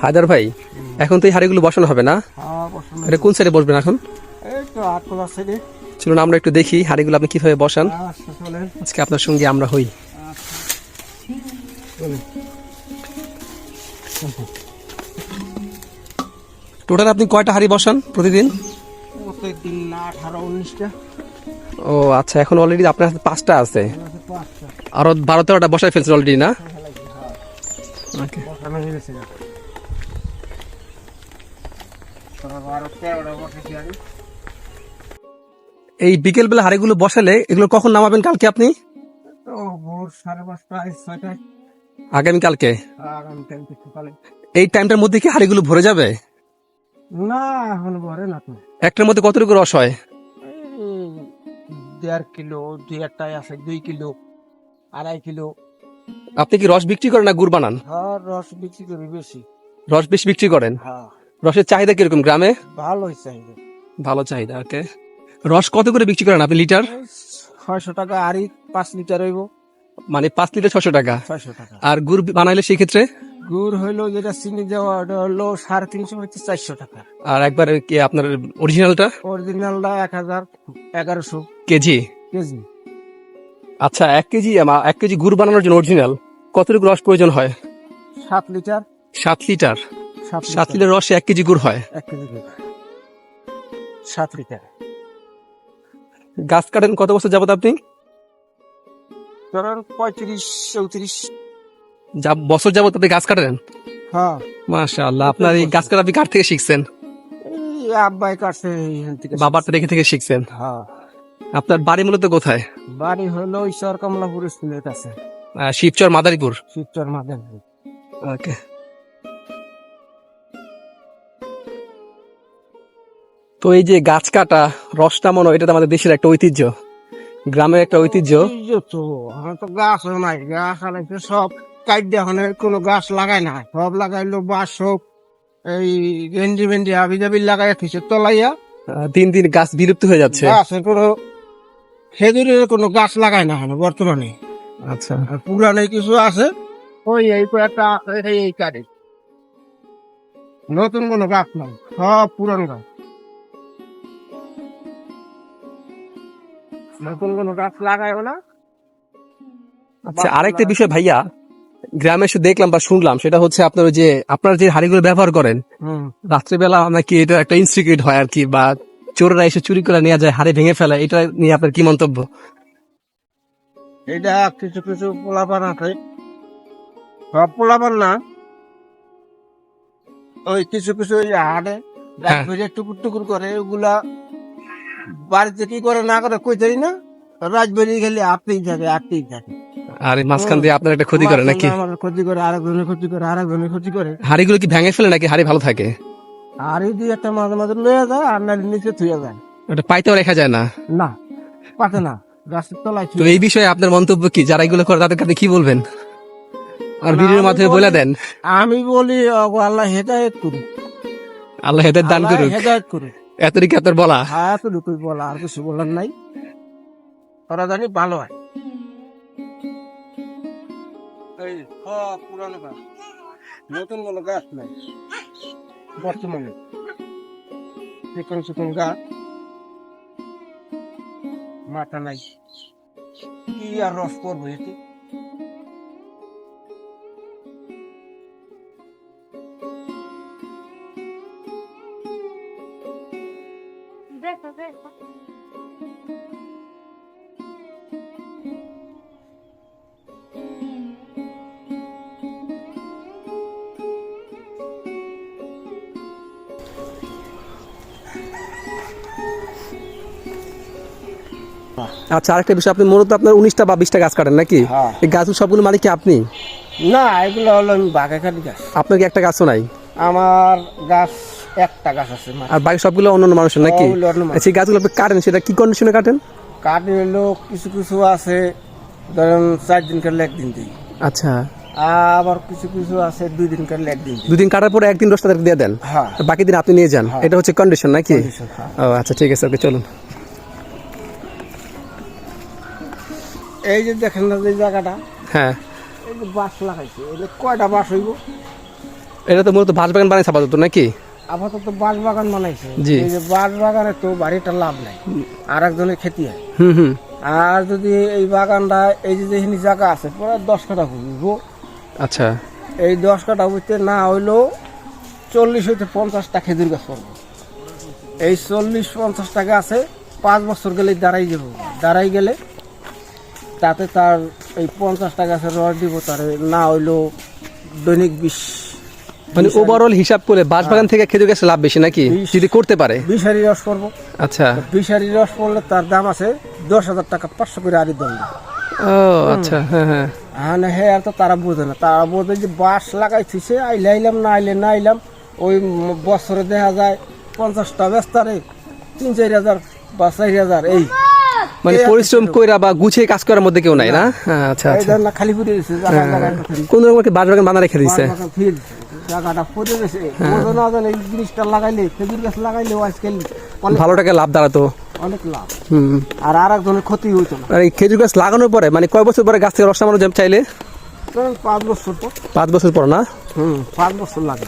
হায়দার ভাই এখন তো এই হাড়িগুলো বসানো হবে না? হ্যাঁ এটা কোন সাইডে বসবেন এখন? চলুন আমরা একটু দেখি হাড়িগুলো আপনি কীভাবে বসান। আচ্ছা আজকে আপনার সঙ্গে আমরা হই। টোটাল আপনি কয়টা হাড়ি বসান প্রতিদিন? প্রত্যেক আঠারো উনিশটা। ও আচ্ছা এখন অলরেডি আপনার হাতে পাঁচটা আছে। আরও বারো তেরোটা বসায় ফেলছেন অলরেডি না? এই বিকেল বেলা হাড়িগুলো বসালে এগুলো কখন নামাবেন কালকে আপনি? আগামী সকালে এই টাইমটার মধ্যে কি হাড়িগুলো ভরে যাবে? না এখন ভরে না একটার মধ্যে কতটুকু রস হয়? দেড় কিলো দুই একটাই আছে দুই কিলো আড়াই কিলো। আপনি কি রস বিক্রি করেন না গুড় বানান? হ্যাঁ রস বিক্রি করি বেশি। রস বেশি বিক্রি করেন? হ্যাঁ। রসের চাহিদা কীরকম গ্রামে? ভালো চাহিদা। ভালো চাহিদা ওকে। রস কত করে বিক্রি করেন আপনি লিটার? ছয়শো টাকা আড়ি পাঁচ লিটার হইব। মানে পাঁচ লিটার ছশো টাকা। ছয়শো টাকা। আর গুড় বানাইলে সেই ক্ষেত্রে? গুড় হইল যেটা চিনি দেওয়া ওটা হলো সাড়ে তিনশো হচ্ছে চারশো টাকা। আর একবার কি আপনার অরিজিনালটা অরিজিনালটা এক হাজার এগারোশো কেজি? কেজি। আচ্ছা এক কেজি এক কেজি গুড় বানানোর জন্য অরিজিনাল কতটুকু রস প্রয়োজন হয়? সাত লিটার। সাত লিটার? সাত লিটার রসে এক কেজি গুড় হয়? এক কেজি গুড়। সাত লিটার। গাছ কাটেন কত বছর যাবত আপনি? ধরেন পঁয়ত্রিশ চৌত্রিশ যা বছর যাবত আপনি গাছ কাটেন? হ্যাঁ। মাশা আল্লাহ আপনার এই গাছ কাটা আপনি কাঠ থেকে শিখছেন? আব্বাই কাটছে এইখান থেকে তো থেকে শিখছেন? হ্যাঁ। আপনার বাড়ি মূলত কোথায়? বাড়ি হলো ঈশ্বর কমলাপুর স্কুলের কাছে। শিবচর মাদারীপুর? শিবচর মাদেন ওকে। তো এই যে গাছ কাটা রস নামানো এটা তো আমাদের দেশের একটা ঐতিহ্য। গ্রামের একটা ঐতিহ্য। গাছও নাই গাছ সব। কাট দিয়ে এখন কোনো গাছ লাগাই না। সব লাগাইলো বাঁশ সব এই গেঞ্জি বেঞ্জি জাবি লাগাই তলাইয়া। দিন দিন গাছ বিলুপ্ত হয়ে যাচ্ছে। গাছের কোনো খেজুরের কোনো গাছ লাগাই না এখন বর্তমানে। আচ্ছা। আর পুরানো কিছু আছে ওই এই কয়েকটা আছে, এই নতুন কোনো গাছ নাই সব পুরান গাছ। নতুন কোনো গাছ লাগাইও না। আচ্ছা আরেকটা বিষয় ভাইয়া গ্রামে এসে দেখলাম বা শুনলাম সেটা হচ্ছে আপনার যে আপনার যে হাড়িগুলো ব্যবহার করেন রাত্রেবেলা নাকি এটা একটা ইনসিক্রেট হয় আর কি বা চোররা এসে চুরি করে নেওয়া যায় হাড়ি ভেঙে ফেলা এটা নিয়ে আপনার কি মন্তব্য? এটা কিছু কিছু পোলাপান আছে। সব পোলাপান না। ওই কিছু কিছু হাটে হ্যাঁ। টুকুর টুকুর করে ওগুলা বাড়িতে কি করে না করে কই জানি না বেরিয়ে গেলে আপতেই থাকে আপতেই থাকে। আর মাঝখান দিয়ে আপনার একটা ক্ষতি করে নাকি? আমার ক্ষতি করে আরেকজনের ক্ষতি করে আরেকজনের ক্ষতি করে। হাড়িগুলো কি ভেঙে ফেলে নাকি? হাড়ি ভালো থাকে? আর এই দুই একটা মাঝে মাঝে লয়ে যায় আর নিচে থুয়ে যায়। ওটা পাইতেও রেখা যায় না? না পাতে না গাছের তলায় তো এই বিষয়ে আপনার মন্তব্য কি? যারা এগুলো করে তাদেরকে আপনি কি বলবেন? আর ভিডিওর মাধ্যমে বলে দেন। আমি বলি আল্লাহ হেদায়ত করুক। আল্লাহ হেদের দান করুক। হেদায়ত করুন এতটুকু আপনার বলা। হ্যাঁ এতটুকুই বলা আর কিছু বলার নাই। ওরা জানি ভালো হয়। এই সব পুরানো গাছ। নতুন কোনো গাছ নাই। বর্তমানে। চিকন চিকন গাছ। মাথা নাই। কি আর রস করব এতে? দেখো দেখো। আচ্ছা আরেকটা বিষয় আপনি মূলত আপনার উনিশটা বা বিশটা গাছ কাটেন নাকি? হ্যাঁ। এই গাছগুলো সবগুলো মানে কি আপনি? না এগুলো হলো আমি বাগাকাটি গাছ। আপনার কি একটা গাছও নাই? আমার গাছ একটা গাছ আছে আর বাকি সবগুলো মানুষের নাকি। সেই গাছগুলো আপনি কাটেন সেটা কি কন্ডিশনে কাটেন? হলো কিছু কিছু আছে ধরেন চার দিন কাটলে একদিন দিই। আচ্ছা। আবার কিছু কিছু আছে দুই দিন কাটলে একদিন দিই। দুদিন কাটার পরে একদিন তাদেরকে দিয়ে দেন? হ্যাঁ। বাকি দিন আপনি নিয়ে যান। হ্যাঁ। এটা হচ্ছে কন্ডিশন নাকি। ও আচ্ছা ঠিক আছে ওকে চলুন। এই যে দেখেন না যে জায়গাটা হ্যাঁ। এই যে বাস লাগাইছে এই যে কয়টা বাস হইব? এটা তো মূলত বাঁশ বাগান বানাইছে আপাতত নাকি? আপাতত বাঁশ বাগান বানাইছে। এই যে বাঁশ বাগানে তো বাড়িটা লাভ নাই আর একজনের খেতি হয়। হুম হুম। আর যদি এই বাগানটা এই যে যেখানে জায়গা আছে পুরো দশ কাঠা হইব। আচ্ছা। এই দশ কাঠা হইতে না হইলেও চল্লিশ হইতে পঞ্চাশটা খেজুর গাছ করব। এই চল্লিশ পঞ্চাশটা গাছে পাঁচ বছর গেলে দাঁড়াই যাব। দাঁড়াই গেলে তাতে তার এই পঞ্চাশটা গাছের রস দিব তার না হইল দৈনিক বিশ মানে ওভারঅল হিসাব করে বাঁশ বাগান থেকে খেজুর গাছে লাভ বেশি নাকি? যদি করতে পারে। বিষারি রস করব। আচ্ছা। বিষারি রস করলে তার দাম আছে দশ হাজার টাকা পাঁচশো করে আড়ি দণ্ড ও আচ্ছা হ্যাঁ হ্যাঁ। হ্যাঁ হে আর তো তারা বোঝে না। তারা বোঝে যে বাঁশ লাগাইছে আইলে আইলাম না আইলে না আইলাম ওই বছরে দেখা যায় পঞ্চাশটা বেস্তারে তিন চার হাজার বা চার হাজার এই। মানে পরিশ্রম কইরা বা গুছিয়ে কাজ করার মধ্যে কেউ নাই না। হ্যাঁ, আচ্ছা আচ্ছা। খালি দিছে একটা ফিল। কোন রকম বাগান বানা রেখে দিছে? জায়গাটা গেছে। এই জিনিসটা লাগাইলে খেজুর গাছ লাগাইলে আজকাল অনেক ভালো টাকা লাভ দাঁড়াতো। অনেক লাভ। হুম। আর আর একজনের ক্ষতি হইতো না। আর এই খেজুর গাছ লাগানোর পরে মানে কয় বছর পরে গাছ থেকে রস নামানো চাইলে? পাঁচ বছর তো পাঁচ বছর পর না? হুম পাঁচ বছর লাগে।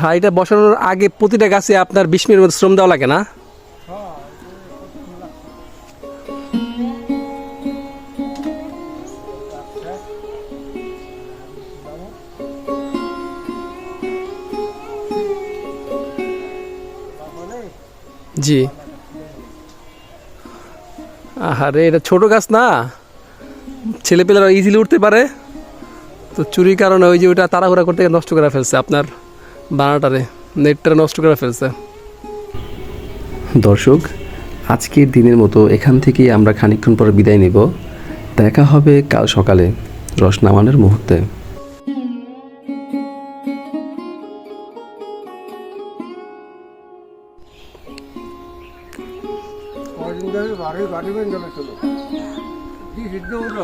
হ্যাঁ এটা বসানোর আগে প্রতিটা গাছে আপনার বিশ মিনিট মতো শ্রম দেওয়া লাগে না? জি। আরে এটা ছোট গাছ না? ছেলেপেলেরা ইজিলি উঠতে পারে। তো চুরির কারণে ওই যে ওটা তাড়াহুড়া করতে নষ্ট করে ফেলছে আপনার। বানাটারে নেটটা নষ্ট করে ফেলছে। দর্শক আজকের দিনের মতো এখান থেকেই আমরা খানিকক্ষণ পর বিদায় নিব। দেখা হবে কাল সকালে রস নামানোর মুহূর্তে বাড়ি বাড়ি ছিল কি সিদ্ধ উঠল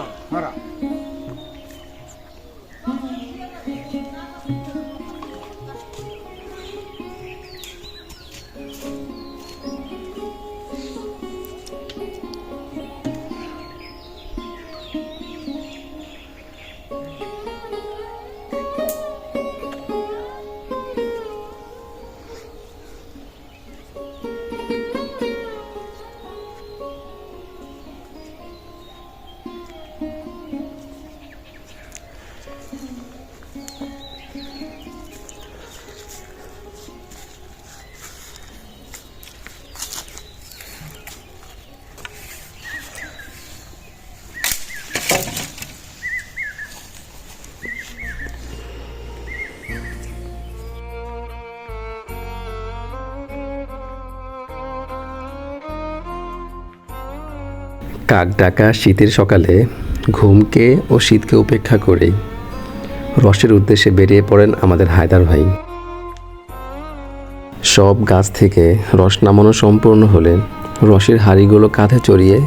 কাক ডাকা শীতের সকালে ঘুমকে ও শীতকে উপেক্ষা করেই রসের উদ্দেশ্যে বেরিয়ে পড়েন আমাদের হায়দার ভাই। সব গাছ থেকে রস নামানো সম্পূর্ণ হলে রসের হাঁড়িগুলো কাঁধে চড়িয়ে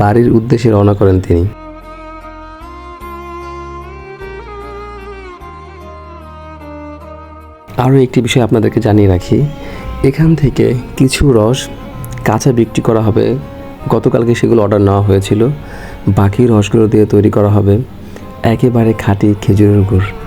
বাড়ির উদ্দেশ্যে রওনা করেন তিনি। আরও একটি বিষয় আপনাদেরকে জানিয়ে রাখি, এখান থেকে কিছু রস কাঁচা বিক্রি করা হবে। গতকালকে সেগুলো অর্ডার নেওয়া হয়েছিল। বাকি রসগুলো দিয়ে তৈরি করা হবে। একেবারে খাঁটি খেজুরের গুড়।